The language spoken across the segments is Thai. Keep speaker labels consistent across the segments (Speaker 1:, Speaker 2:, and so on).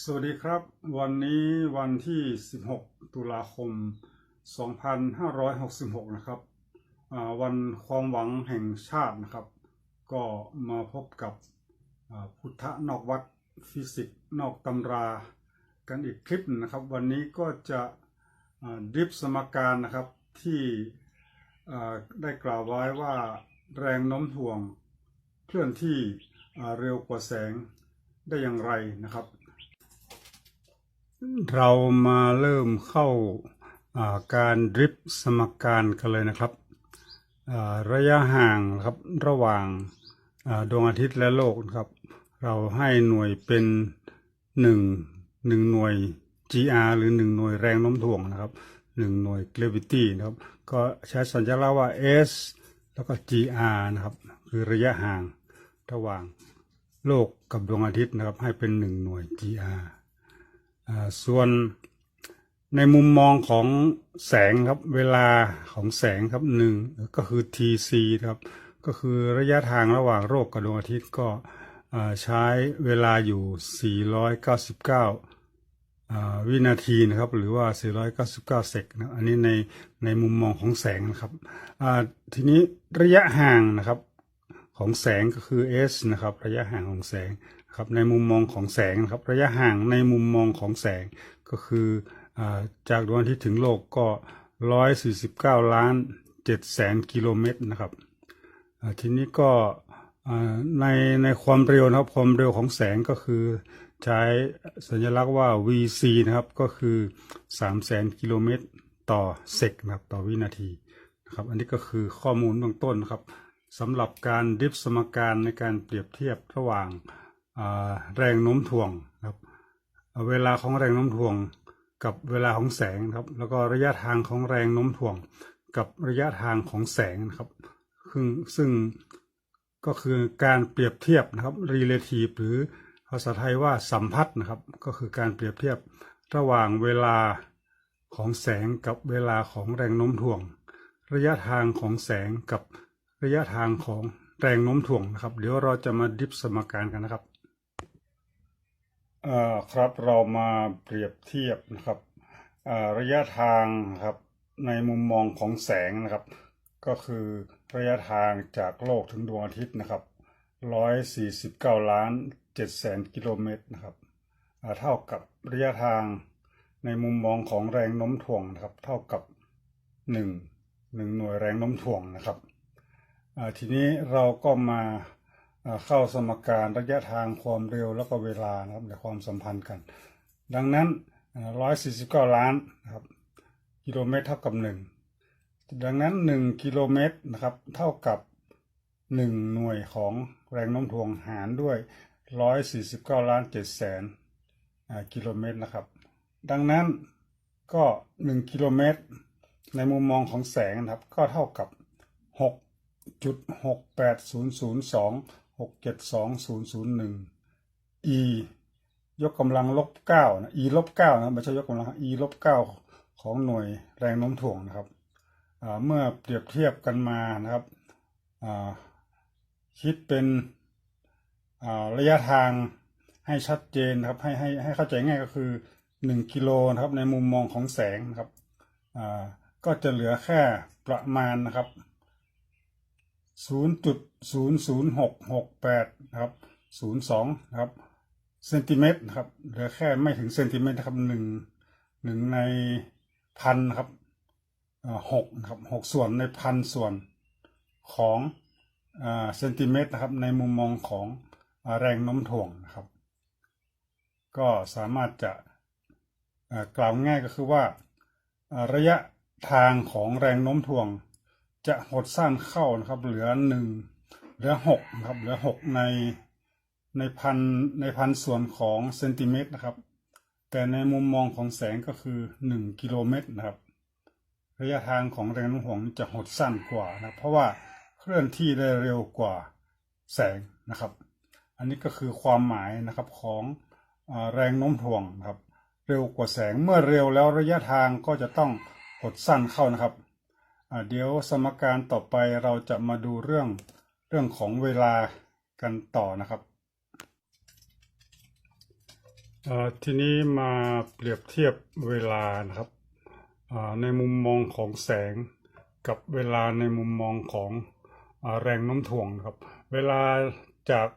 Speaker 1: สวัสดีครับ วันนี้วันที่ 16 ตุลาคม 2566 นะครับ วันความหวังแห่งชาตินะครับ ก็มาพบกับพุทธนอกวัดฟิสิกส์นอกตำรา กันอีกคลิปนะครับ วันนี้ก็จะดริฟสมการนะครับที่ได้กล่าวไว้ว่าแรงโน้มถ่วงเคลื่อนที่เร็วกว่าแสงได้อย่างไรนะครับ เรามาเริ่มเข้าาการดริฟสมการกันเลยนะครับระยะห่างครับระหว่างดวงอาทิตย์และโลกครับ เราให้หน่วยเป็นหนึ่งหนึ่งหน่วย GR หรือหนึ่งหน่วยแรงโน้มถ่วงนะครับหนึ่งหน่วย gravity นะครับ ก็ใช้สัญลักษณ์ว่า S แล้วก็ GR นะครับ คือระยะห่างระหว่างโลกกับดวงอาทิตย์นะครับ ให้เป็นหนึ่งหน่วย GR ส่วนในมุมมองของแสงครับเวลาของแสงครับหนึ่งก็คือ TC ครับก็คือระยะทางระหว่างโลกกับดวงอาทิตย์ก็ใช้เวลาอยู่ 499 วินาทีนะครับ หรือว่า 499 เซกนะอันนี้ในในมุมมองของแสงนะครับทีนี้ระยะห่างนะครับของแสงก็คือ s นะครับ ระยะห่างของแสง ครับในมุมมองของแสงนะครับระยะห่างในมุมมองของแสงก็คืออจากดวงอาทิตย์ถึงโลกก็ 149 ล้าน7แสนกิโลเมตรนะครับทีนี้ก็ในในความเร็วนะครับความเร็วของแสงก็คือใช้สัญลักษณ์ว่า vc นะครับก็คือ3แสนกิโลเมตรต่อเซกนะครับต่อวินาทีนะครับอันนี้ก็คือข้อมูลเบื้องต้นนะครับสำหรับการดิฟสมการในการเปรียบเทียบระหว่าง แรงโน้มถ่วงครับเวลาของแรงโน้มถ่วงกับเวลาของแสงครับ แล้วก็ระยะทางของแรงโน้มถ่วง กับระยะทางของแสงนะครับซึ่งซึ่งก็คือการเปรียบเทียบนะครับ relative หรือภาษาไทยว่าสัมพัทธ์นะครับ ก็คือการเปรียบเทียบระหว่างเวลาของแสงกับเวลาของแรงโน้มถ่วง ระยะทางของแสงกับระยะทางของแรงโน้มถ่วงนะครับ เดี๋ยวเราจะมาดิฟสมการกันนะครับ อ่าครับเรามาเปรียบเทียบนะครับอ่าระยะทางครับในมุมมองของแสงนะครับ ก็คือระยะทางจากโลกถึงดวงอาทิตย์นะครับ149ล้าน7แสนกิโลเมตรนะครับเท่ากับระยะทางในมุมมองของแรงโน้มถ่วงนะครับ เท่ากับ1 1หน่วยแรงโน้มถ่วงนะครับทีนี้เราก็มา เข้าสมการระยะทางความเร็วแล้วก็เวลานะครับในความสัมพันธ์กัน ดังนั้นร้อยสี่สิบเก้าล้านนะครับกิโลเมตรเท่ากับหนึ่งดังนั้นหนึ่งกิโลเมตรนะครับเท่ากับหนึ่งหน่วยของแรงโน้มถ่วงหารด้วยร้อยสี่สิบเก้าล้านเจ็ดแสนกิโลเมตรนะครับ ดังนั้นก็หนึ่งกิโลเมตร ในมุมมองของแสงนะครับ ก็เท่ากับห กจุดหกเจ็ดสองศูนย์ศูนย์หนึ่ง e ยกกำลังลบเก้านะ e ลบเก้านะไม่ใช่ยกกำลัง e ลบเก้าของหน่วยแรงโน้มถ่วงนะครับ เมื่อเปรียบเทียบกันมานะครับ คิดเป็นระยะทางให้ชัดเจนนะครับ ให้ให้ให้เข้าใจง่ายก็คือหนึ่งกิโลนะครับในมุมมองของแสงนะครับก็จะเหลือแค่ประมาณนะครับ ศูนย์จุดศูนย์ศูนย์หกหกแปดนะครับศูนย์สองนะครับเซนติเมตรนะครับเหลือแค่ไม่ถึงเซนติเมตรนะครับหนึ่งหนึ่งในพันนะครับหกนะครับหกส่วนในพันส่วนของเซนติเมตรนะครับ ในมุมมองของอแรงโน้มถ่วงนะครับ ก็สามารถจะกล่าวง่ายก็คือว่าระยะทางของแรงโน้มถ่วง จะหดสั้นเข้านะครับ เหลือหนึ่งเหลือหกนะครับ เหลือหกในในพันในพันส่วนของเซนติเมตรนะครับ แต่ในมุมมองของแสงก็คือหนึ่งกิโลเมตรนะครับ ระยะทางของแรงโน้มถ่วงจะหดสั้นกว่านะเพราะว่าเคลื่อนที่ได้เร็วกว่าแสงนะครับ อันนี้ก็คือความหมายนะครับของแรงโน้มถ่วงนะครับ เร็วกว่าแสงเมื่อเร็วแล้วระยะทางก็จะต้องหดสั้นเข้านะครับ เดี๋ยวสมการต่อไปเราจะมาดูเรื่องเรื่องของเวลากันต่อนะครับ ทีนี้มาเปรียบเทียบเวลานะครับ ในมุมมองของแสงกับเวลาในมุมมองของอแรงโน้มถ่วงครับ เวลาจาก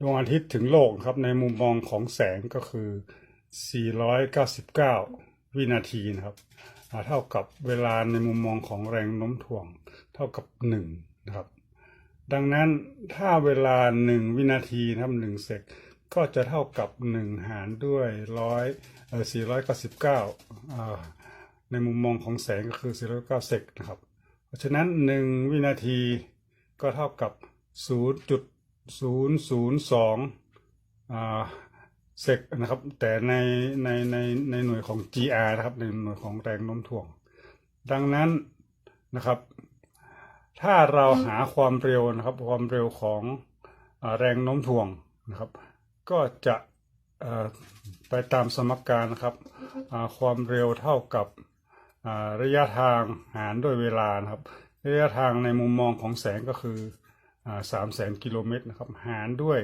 Speaker 1: ดวงอาทิตย์ถึงโลกครับในมุมมองของแสงก็คือ 499 วินาทีนะครับ เท่ากับเวลาในมุมมองของแรงโน้มถ่วงเท่ากับ1นะครับ ดังนั้นถ้าเวลา 1 วินาทีนะครับ1เซกก็จะเท่ากับ 1 หารด้วยร้อยเอ่อ499อ่าในมุมมองของแสงก็คือ 499 เซกนะครับ เพราะฉะนั้น 1 วินาทีก็เท่ากับ 0.002อ่า เซกนะครับ แต่ในในในในหน่วยของ GR นะครับ ในหน่วยของแรงโน้มถ่วง ดังนั้นนะครับ ถ้าเราหาความเร็วนะครับ ความเร็วของอแรงโน้มถ่วงนะครับ ก็จะไปตามสมการนะครับ ความเร็วเท่ากับระยะทางหารด้วยเวลานะครับ ระยะทางในมุมมองของแสงก็คือสามแสนกิโลเมตรนะครับ หารด้วย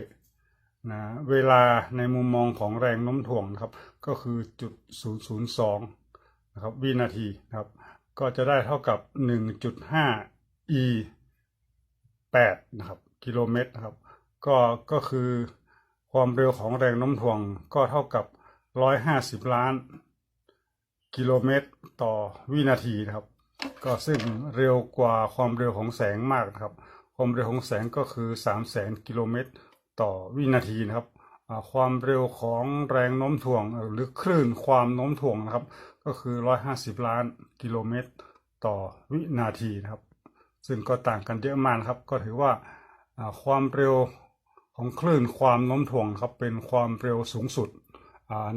Speaker 1: นะเวลาในมุมมองของแรงโน้มถ่วงนะครับ ก็คือจุดศูนย์ศูนย์สองนะครับวินาทีนะครับ ก็จะได้เท่ากับหนึ่งจุดห้า e แปดนะครับกิโลเมตรนะครับ ก็ก็คือความเร็วของแรงโน้มถ่วงก็เท่ากับร้อยห้าสิบล้าน กิโลเมตรต่อวินาทีนะครับ ก็ซึ่งเร็วกว่าความเร็วของแสงมากนะครับ ความเร็วของแสงก็คือ 3 0 0แสนกิโลเมตร ต่อวินาทีนะครับความเร็วของแรงโน้มถ่วงหรือคลื่นความโน้มถ่วงนะครับ ก็คือ 150 ล้านกิโลเมตร ต่อวินาทีนะครับ ซึ่งก็ต่างกันเยอะมากครับ ก็ถือว่าความเร็วของคลื่นความโน้มถ่วงครับเป็นความเร็วสูงสุด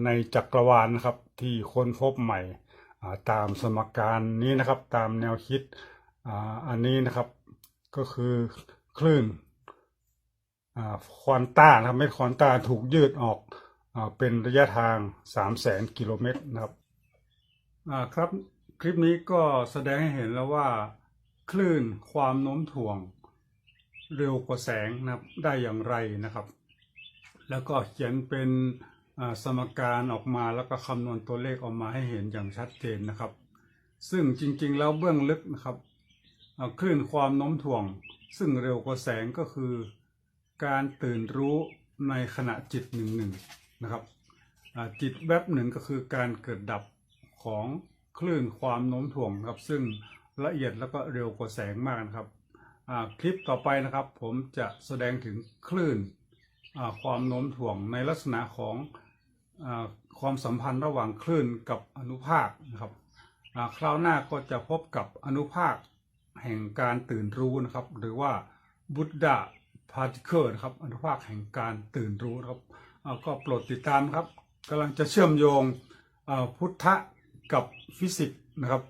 Speaker 1: ในจักรวาลนะครับที่ค้นพบใหม่ตามสมการนี้นะครับตามแนวคิดอันนี้นะครับ ก็คือคลื่น ควอนต้านะครับเม็ดควอนต้าถูกยืดออกอเป็นระยะทาง 3 0 0แสนกิโลเมตรนะครับครับคลิปนี้ก็แสดงให้เห็นแล้วว่า คลื่นความโน้มถ่วงเร็วกว่าแสงนะครับได้อย่างไรนะครับ แล้วก็เขียนเป็นสมการออกมาแล้วก็คำนวณตัวเลขออกมาให้เห็นอย่างชัดเจนนะครับ ซึ่งจริงๆ แล้วเบื้องลึกนะครับคลื่นความโน้มถ่วง ซึ่งเร็วกว่าแสงก็คือ การตื่นรู้ในขณะจิตหนึ่งหนึ่งนะครับจิตแวบหนึ่งก็คือการเกิดดับของคลื่นความโน้มถ่วงครับ ซึ่งละเอียดแล้วก็เร็วกว่าแสงมากนะครับคลิปต่อไปนะครับ ผมจะแสดงถึงคลื่นความโน้มถ่วงในลักษณะของอความสัมพันธ์ระหว่างคลื่นกับอนุภาคนะครับคราวหน้าก็จะพบกับอนุภาคแห่งการตื่นรู้นะครับ หรือว่าบุตดา พาร์ติเคิลนะครับอนุภาคแห่งการตื่นรู้นะครับก็โปรดติดตามครับกำลังจะเชื่อมโยงพุทธะกับฟิสิกส์นะครับ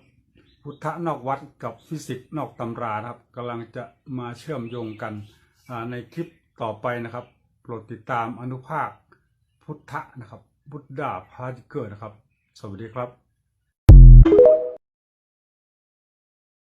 Speaker 1: พุทธะนอกวัดกับฟิสิกส์นอกตำรานะครับกำลังจะมาเชื่อมโยงกันในคลิปต่อไปนะครับ โปรดติดตามอนุภาคพุทธะนะครับ บุตดาพาร์ติเกิลนะครับ สวัสดีครับ